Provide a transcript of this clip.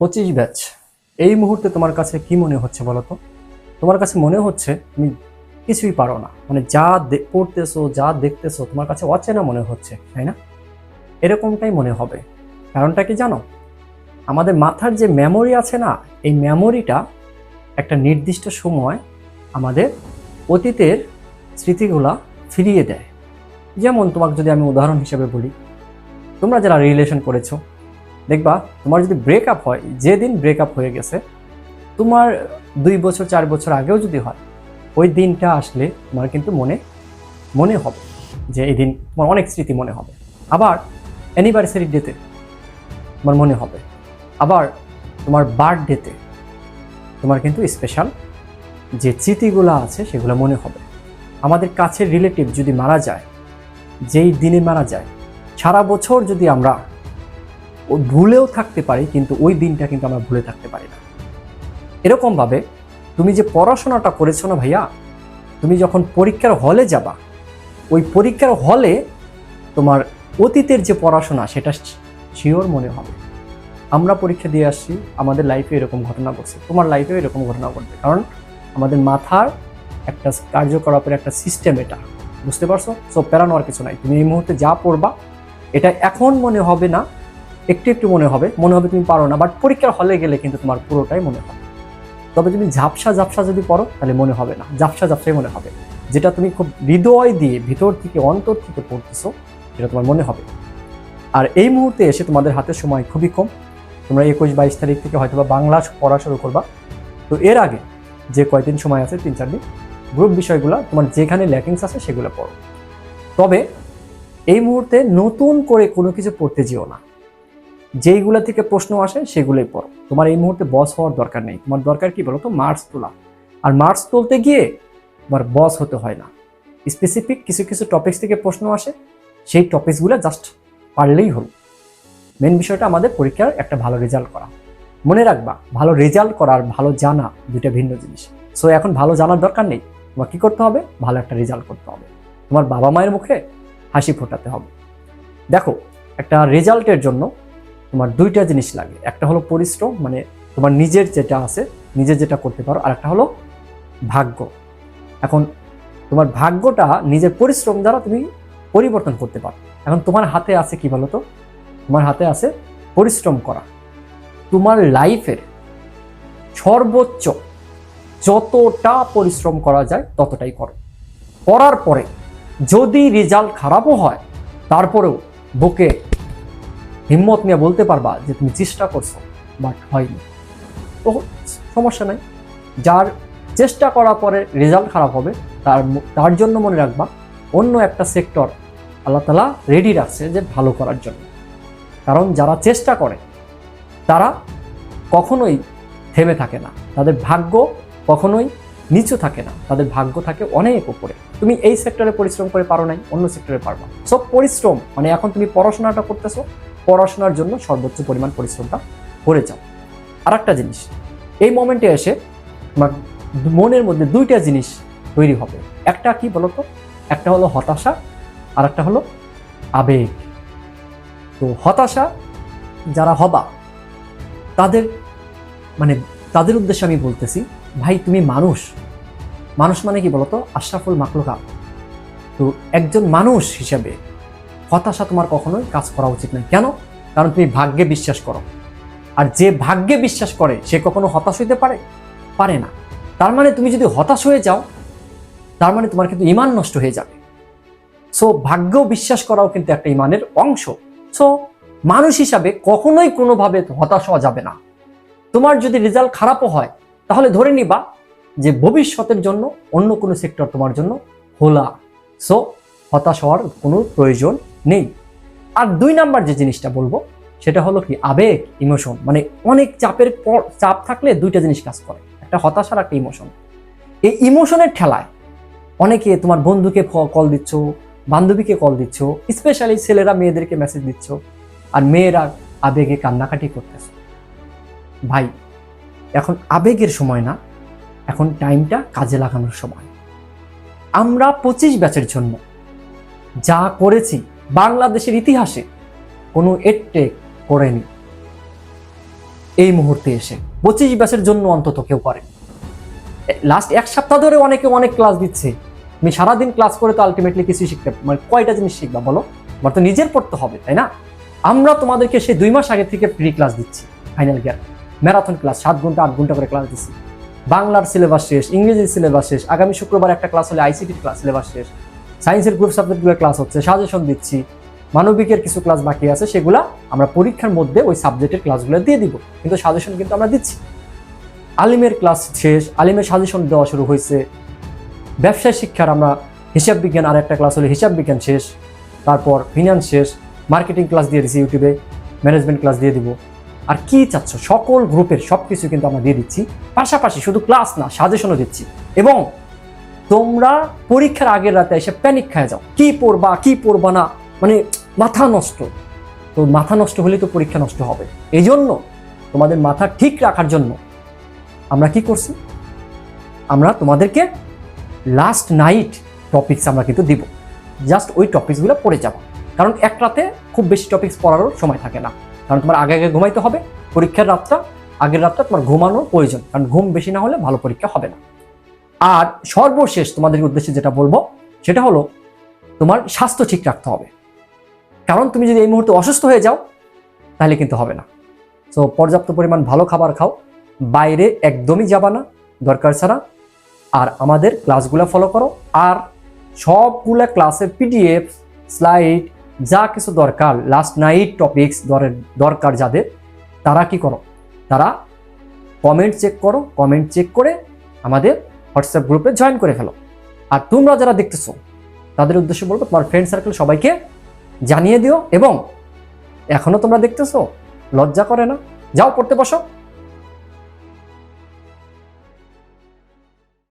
পঁচিশ ব্যাচ। এই মুহূর্তে তোমার কাছে কি মনে হচ্ছে বলো তো? তোমার কাছে মনে হচ্ছে তুমি কিছুই পারো না। মানে যা পড়তেছো, যা দেখতেছো, তোমার কাছে অচেনা মনে হচ্ছে, তাই না? এরকমটাই মনে হবে। কারণটা কি জানো? আমাদের মাথার যে মেমোরি আছে না, এই মেমোরিটা একটা নির্দিষ্ট সময় আমাদের অতীতের স্মৃতিগুলা ফিরিয়ে দেয়। যেমন তোমাকে যদি আমি উদাহরণ হিসেবে বলি, তোমরা যারা রিলেশন করেছ দেখবা, তোমার যদি ব্রেকআপ হয়, যেদিন ব্রেকআপ হয়ে গেছে, তোমার দুই বছর, চার বছর আগেও যদি হয়, ওই দিনটা আসলে তোমার কিন্তু মনে মনে হবে যে এই দিন তোমার অনেক স্মৃতি মনে হবে। আবার অ্যানিভার্সারি ডেতে তোমার মনে হবে। আবার তোমার বার্থডেতে তোমার কিন্তু স্পেশাল যে স্মৃতিগুলো আছে, সেগুলো মনে হবে। আমাদের কাছের রিলেটিভ যদি মারা যায়, যেই দিনে মারা যায়, সারা বছর যদি আমরা ও ভুলেও থাকতে পারি, কিন্তু ওই দিনটা কিন্তু আমরা ভুলে থাকতে পারি না। এরকমভাবে তুমি যে পড়াশোনাটা করেছ না ভাইয়া, তুমি যখন পরীক্ষার হলে যাবা, ওই পরীক্ষার হলে তোমার অতীতের যে পড়াশোনা, সেটা শিওর মনে হবে। আমরা পরীক্ষা দিয়ে আসছি, আমাদের লাইফে এরকম ঘটনা ঘটছে, তোমার লাইফেও এরকম ঘটনা ঘটবে। কারণ আমাদের মাথার একটা কার্যকলাপের একটা সিস্টেম এটা, বুঝতে পারছ? সব প্যারানো আর কিছু নাই। তুমি এই মুহূর্তে যা পড়বা, এটা এখন মনে হবে না একটু একটু মনে হবে মনে হবে তুমি পারো না বাট পরীক্ষার হলে গেলে কিন্তু তোমার পুরোটাই মনে হবে। তবে তুমি ঝাপসা ঝাপসা যদি পড়ো, তাহলে মনে হবে না, ঝাপসা ঝাপসাই মনে হবে। যেটা তুমি খুব হৃদয় দিয়ে ভিতর থেকে, অন্তর থেকে পড়তেছো, সেটা তোমার মনে হবে। আর এই মুহূর্তে এসে তোমাদের হাতে সময় খুবই কম, তোমরা একুশ বাইশ তারিখ থেকে হয়তো বা বাংলা পড়া শুরু করবা। তো এর আগে যে কয়দিন সময় আছে, তিন চার দিন গ্রুপ বিষয়গুলো, তোমার যেখানে ল্যাকিংস আছে, সেগুলো পড়ো। তবে এই মুহূর্তে নতুন করে কোনো কিছু পড়তে যেও না। যেইগুলা থেকে প্রশ্ন আসে, সেগুলোই পড়ো। তোমার এই মুহূর্তে বস হওয়ার দরকার নেই। তোমার দরকার কি বলো তো মার্কস তোলা। আর মার্কস তুলতে গিয়ে তোমার বস হতে হয় না। স্পেসিফিক কিছু কিছু টপিক্স থেকে প্রশ্ন আসে, সেই টপিকসগুলো জাস্ট পারলেই হলো। মেন বিষয়টা আমাদের পরীক্ষার একটা ভালো রেজাল্ট করা। মনে রাখবা, ভালো রেজাল্ট করার, ভালো জানা দুটা ভিন্ন জিনিস। সো এখন ভালো জানার দরকার নেই। তোমার কি করতে হবে? ভালো একটা রেজাল্ট করতে হবে। তোমার বাবা মায়ের মুখে হাসি ফোটাতে হবে। দেখো, একটা রেজাল্টের জন্য তোমার দুইটা জিনিস লাগে। একটা হলো পরিশ্রম মানে তোমার নিজের যেটা আছে, নিজে যেটা করতে পারো। আর একটা হলো ভাগ্য। এখন তোমার ভাগ্যটা নিজের পরিশ্রম দ্বারা তুমি পরিবর্তন করতে পারো। এখন তোমার হাতে আছে কি বলো তো তোমার হাতে আছে পরিশ্রম করা। তোমার লাইফের সর্বোচ্চ যতটা পরিশ্রম করা যায়, ততটাই করো। করার পরে যদি রেজাল্ট খারাপও হয়, তারপরেও বুকে হিম্মত নিয়ে বলতে পারবা যে তুমি চেষ্টা করছ, বাট হয়নি। তো সমস্যা নাই। যার চেষ্টা করার পরে রেজাল্ট খারাপ হবে, তার তার জন্য মনে রাখবা, অন্য একটা সেক্টর আল্লাহ তালা রেডি রাখছে যে ভালো করার জন্য। কারণ যারা চেষ্টা করে, তারা কখনোই থেমে থাকে না। তাদের ভাগ্য কখনোই নিচু থাকে না। তাদের ভাগ্য থাকে অনেক উপরে। তুমি এই সেক্টরে পরিশ্রম করে পারো নাই, অন্য সেক্টরে পারবা। সব পরিশ্রম মানে এখন তুমি পড়াশোনাটা করতেছো পড়াশোনার জন্য সর্বোচ্চ পরিমাণ পরিশ্রমটা করে যাও। আর একটা জিনিস, এই মোমেন্টে এসে তোমার মনের মধ্যে দুইটা জিনিস তৈরি হবে। একটা কি বলতো? একটা হলো হতাশা আর একটা হলো আবেগ। তো হতাশা যারা হবা, তাদের মানে তাদের উদ্দেশ্যে আমি বলতেছি, ভাই, তুমি মানুষ। মানুষ মানে কি বলতো? আশরাফুল মাকলুকা তো একজন মানুষ হিসেবে হতাশা তোমার কখনোই কাজ করা উচিত নয়। কেন? কারণ তুমি ভাগ্যে বিশ্বাস করো। আর যে ভাগ্যে বিশ্বাস করে, সে কখনো হতাশ হইতে পারে? পারে না। তার মানে তুমি যদি হতাশ হয়ে যাও, তার মানে তোমার কিন্তু ইমান নষ্ট হয়ে যাবে। সো ভাগ্য বিশ্বাস করাও কিন্তু একটা ইমানের অংশ। সো মানুষ হিসাবে কখনোই কোনোভাবে হতাশ হওয়া যাবে না। তোমার যদি রেজাল্ট খারাপও হয়, তাহলে ধরে নিবা যে ভবিষ্যতের জন্য অন্য কোনো সেক্টর তোমার জন্য খোলা সো হতাশ হওয়ার কোনো প্রয়োজন নেই। আর দুই নাম্বার যে জিনিসটা বলব, সেটা হলো কি, আবেগ ইমোশন মানে অনেক চাপের পর, চাপ থাকলে দুইটা জিনিস কাজ করে। একটা হতাশার একটা ইমোশন এই ইমোশনের ঠেলায় অনেকে তোমার বন্ধুকে কল দিচ্ছ, বান্ধবীকে কল দিচ্ছ স্পেশালি ছেলেরা মেয়েদেরকে মেসেজ দিচ্ছ, আর মেয়েরা আবেগে কান্নাকাটি করতেছ। ভাই, এখন আবেগের সময় না, এখন টাইমটা কাজে লাগানোর সময়। আমরা পঁচিশ ব্যাচের জন্য যা করেছি বাংলাদেশের ইতিহাসে কোনো এডটেক করেনি এই মুহূর্তে এসে পঁচিশ ব্যাচের জন্য অন্তত কেউ করে লাস্ট এক সপ্তাহ ধরে অনেকে অনেক ক্লাস দিচ্ছে। তুমি সারাদিন ক্লাস করে তো আলটিমেটলি কিছু শিখতে মানে কয়টা জিনিস শিখবা বলো? আমার তো নিজের পড়তে হবে, তাই না? আমরা তোমাদেরকে সেই দুই মাস আগে থেকে ফ্রি ক্লাস দিচ্ছি ফাইনাল গিয়ার ম্যারাথন ক্লাস সাত ঘণ্টা, আট ঘণ্টা করে ক্লাস দিচ্ছি। বাংলার সিলেবাস শেষ, ইংরেজির সিলেবাস শেষ, আগামী শুক্রবার একটা ক্লাস হলে আইসিটির ক্লাস সিলেবাস শেষ। সায়েন্সের গ্রুপ সাবজেক্টগুলো ক্লাস হচ্ছে সাজেশন দিচ্ছি। মানবিকের কিছু ক্লাস বাকি আছে, সেগুলা আমরা পরীক্ষার মধ্যে ওই সাবজেক্টের ক্লাসগুলো দিয়ে দিব। কিন্তু সাজেশন কিন্তু আমরা দিচ্ছি। আলিমের ক্লাস শেষ, আলিমের সাজেশন দেওয়া শুরু হয়েছে। ব্যবসায় শিক্ষার আমরা হিসাব বিজ্ঞান আর একটা ক্লাস হলে হিসাব বিজ্ঞান শেষ। তারপর ফিনান্স শেষ মার্কেটিং ক্লাস দিয়ে দিচ্ছি ইউটিউবে ম্যানেজমেন্ট ক্লাস দিয়ে দিব। আর কি চাচ্ছ? সকল গ্রুপের সব কিছু কিন্তু আমরা দিয়ে দিচ্ছি। পাশাপাশি শুধু ক্লাস না সাজেশনও দিচ্ছি। এবং তোমরা পরীক্ষার আগের রাতে এসে প্যানিক খায় যাও। কি পড়বা কি পড়বা না? মানে মাথা নষ্ট। তো মাথা নষ্ট হলে তো পরীক্ষা নষ্ট হবে। এই জন্য তোমাদের মাথা ঠিক রাখার জন্য আমরা কি করছি? আমরা তোমাদেরকে লাস্ট নাইট টপিকস আমরা কিন্তু দিব। জাস্ট ওই টপিক্সগুলো পড়ে যাব। কারণ এক রাতে খুব বেশি টপিক্স পড়ারও সময় থাকে না। কারণ তোমার আগে আগে ঘুমাইতে হবে। পরীক্ষার রাতটা, আগের রাতটা তোমার ঘুমানোর প্রয়োজন। কারণ ঘুম বেশি না হলে ভালো পরীক্ষা হবে না। আর সর্বশেষ তোমাদের উদ্দেশ্যে যেটা বলব, সেটা হলো তোমার স্বাস্থ্য ঠিক রাখতে হবে। কারণ তুমি যদি এই মুহূর্তে অসুস্থ হয়ে যাও, তাহলে কিন্তু হবে না। তো পর্যাপ্ত পরিমাণ ভালো খাবার খাও। বাইরে একদমই যাবা না, দরকার ছাড়া। আর আমাদের ক্লাসগুলো ফলো করো। আর সবগুলা ক্লাসের পিডিএফ স্লাইড যা কিছু দরকার লাস্ট নাইট টপিকস দরকার যাদের, তারা কি করো? তারা কমেন্ট চেক করো। কমেন্ট চেক করে আমাদের হোয়াটসঅ্যাপ গ্রুপে জয়েন করে ফেলো। আর তোমরা যারা দেখতেছো, তাদের উদ্দেশ্যে বলব, তোমার ফ্রেন্ড সার্কেল সবাইকে জানিয়ে দিও এবং এখনও তোমরা দেখতেছো, লজ্জা করে না। যাও, পড়তে বসো।